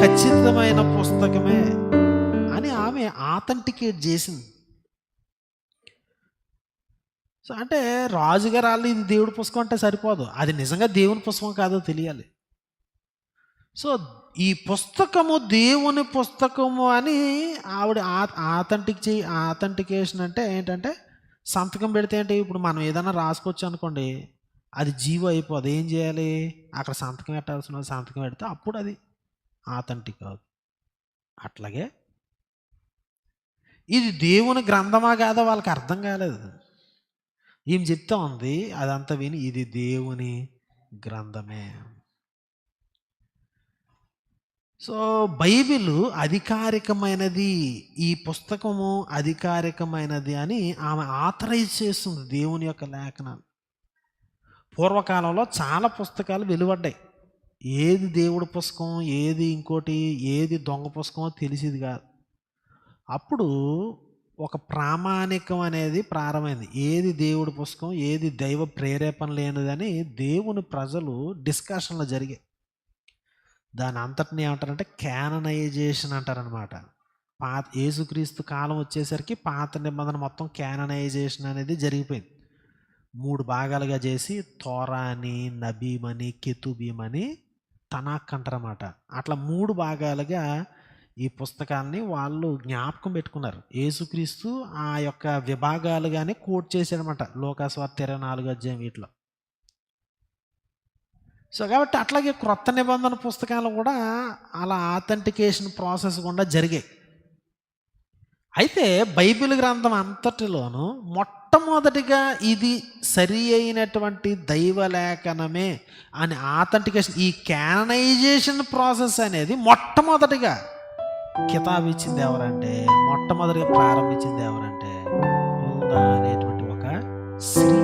ఖచ్చితమైన పుస్తకమే అని ఆమె ఆథెంటికేట్ చేసింది. సో అంటే రాజుగారు వాళ్ళు ఇది దేవుడి పుస్తకం అంటే సరిపోదు. అది నిజంగా దేవుని పుస్తకం కాదో తెలియాలి. సో ఈ పుస్తకము దేవుని పుస్తకము అని ఆవిడ ఆథెంటిక్ చే ఆథెంటికేషన్ అంటే ఏంటంటే సంతకం పెడితే అంటే ఇప్పుడు మనం ఏదైనా రాసుకోవచ్చు అనుకోండి అది జీవో అయిపోదు. ఏం చేయాలి? అక్కడ సంతకం పెట్టాల్సిన సంతకం పెడితే అప్పుడు అది ఆతంటి కాదు. అట్లాగే ఇది దేవుని గ్రంథమా కాదో వాళ్ళకి అర్థం కాలేదు. ఏం చెప్తా ఉంది అదంతా విని ఇది దేవుని గ్రంథమే. సో బైబిల్ అధికారికమైనది ఈ పుస్తకము అధికారికమైనది అని ఆమె ఆథరైజ్ చేస్తుంది దేవుని యొక్క లేఖనాన్ని పూర్వకాలంలో చాలా పుస్తకాలు వెలువడ్డాయి. ఏది దేవుడి పుస్తకం ఏది ఇంకోటి ఏది దొంగ పుస్తకమో తెలిసేది కాదు. అప్పుడు ఒక ప్రామాణికం అనేది ప్రారంభమైంది. ఏది దేవుడి పుస్తకం ఏది దైవ ప్రేరేపణ లేనిదని దేవుని ప్రజలు డిస్కషన్లు జరిగాయి. దాని అంతటిని ఏమంటారంటే క్యాననైజేషన్ అంటారనమాట పాత యేసుక్రీస్తు కాలం వచ్చేసరికి పాత నిబంధన మొత్తం క్యాననైజేషన్ అనేది జరిగిపోయింది. మూడు భాగాలుగా చేసి తోరాని నబీమని కెతుబీమని తనాక్ అంటారన్నమాట అట్లా మూడు భాగాలుగా ఈ పుస్తకాన్ని వాళ్ళు జ్ఞాపకం పెట్టుకున్నారు. యేసుక్రీస్తు ఆ యొక్క విభాగాలుగానే కోట్ చేశారనమాట లోకాస్వార్త ఇరవై నాలుగు అధ్యాయం వీటిలో సో కాబట్టి అట్లాగే క్రొత్త నిబంధన పుస్తకాలు కూడా అలా ఆథెంటికేషన్ ప్రాసెస్ గుండా జరిగాయి. అయితే బైబిల్ గ్రంథం అంతటిలోనూ మొట్టమొదటిగా ఇది సరి అయినటువంటి దైవలేఖనమే అని ఆథెంటికేషన్ ఈ క్యానైజేషన్ ప్రాసెస్ అనేది మొట్టమొదటిగా కితాబ్ ఇచ్చింది ఎవరంటే మొట్టమొదటిగా ప్రారంభించింది ఎవరంటే అనేటువంటి ఒక స్త్రీ